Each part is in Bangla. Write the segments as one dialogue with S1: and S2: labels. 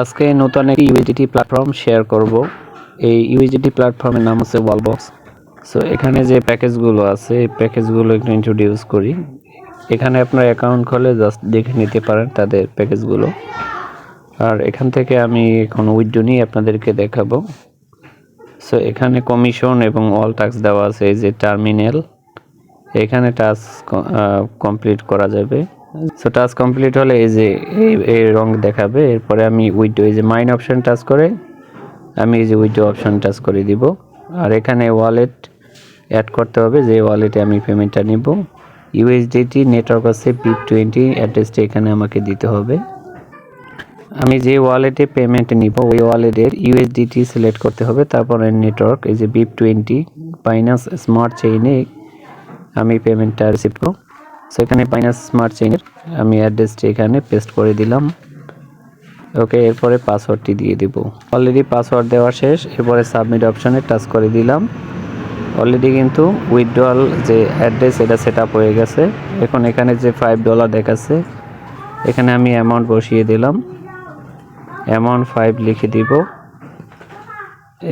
S1: আজকে নতুন একটি ইউএসডিটি প্ল্যাটফর্ম শেয়ার করব। এই ইউএসডিটি প্ল্যাটফর্মের নাম হচ্ছে ওয়ালবক্স সো এখানে যে প্যাকেজগুলো আছে, এই প্যাকেজগুলো একটু ইন্ট্রোডিউস করি। এখানে আপনার অ্যাকাউন্ট খুলে জাস্ট দেখে নিতে পারেন তাদের প্যাকেজগুলো আর এখান থেকে আমি এখন উইডো নিয়ে আপনাদেরকে দেখাবো। সো এখানে কমিশন এবং অল ট্যাক্স দেওয়া আছে, এই যে টার্মিনাল এখানে টাস্ক কমপ্লিট করা যাবে। সো টাস্ক কমপ্লিট হলে এই যে এই এই রং দেখাবে। এরপরে আমি উইডো এই যে মাইন অপশন টাচ করে, আমি এই যে উইডো অপশন টাচ করে দিব। আর এখানে ওয়ালেট অ্যাড করতে হবে, যে ওয়ালেটে আমি পেমেন্টটা নিব। ইউএসডিটি নেটওয়ার্ক আছে পিপ টোয়েন্টি অ্যাড্রেসটা এখানে আমাকে দিতে হবে। আমি যে ওয়ালেটে পেমেন্ট নিব, ওই ওয়ালেটের ইউএসডিটি সিলেক্ট করতে হবে। তারপরে নেটওয়ার্ক এই যে বিপ টোয়েন্টি বাইনাস স্মার্ট চেইনে আমি পেমেন্টটা রিসিভ করব। সো এখানে বাইনাস স্মার্ট চেইনের আমি অ্যাড্রেসটি এখানে পেস্ট করে দিলাম। ওকে এরপরে পাসওয়ার্ডটি দিয়ে দিব। অলরেডি পাসওয়ার্ড দেওয়া শেষ, এরপরে সাবমিট অপশানে টাচ করে দিলাম। অলরেডি কিন্তু উইথড্রল যে অ্যাড্রেস এটা সেট হয়ে গেছে। এখন এখানে যে ফাইভ ডলার দেখাচ্ছে, এখানে আমি অ্যামাউন্ট বসিয়ে দিলাম। অ্যামাউন্ট ফাইভ লিখে দিব।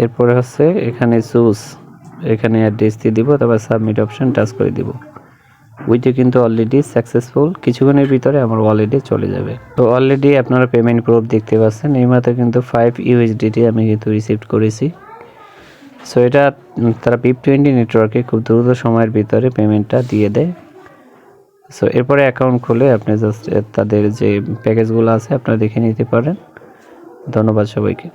S1: এরপরে হচ্ছে এখানে চুজ এখানে অ্যাড্রেস দিয়ে দিব, তারপর সাবমিট অপশান টাচ করে দিব। উইটে কিন্তু অলরেডি সাকসেসফুল কিছুক্ষণের ভিতরে আমার ওয়ালেটে চলে যাবে। তো অলরেডি আপনারা পেমেন্ট প্রুফ দেখতে পাচ্ছেন, এই মাত্র কিন্তু ফাইভ ইউএসডিটি আমি কিন্তু রিসিভ করেছি। সো এটা তারা পিপ টোয়েন্টি নেটওয়ার্কে খুব দ্রুত সময়ের ভিতরে পেমেন্টটা দিয়ে দেয়। সো এরপরে অ্যাকাউন্ট খুলে আপনি জাস্ট তাদের যে প্যাকেজগুলো আছে, আপনারা দেখে নিতে পারেন। ধন্যবাদ সবাইকে।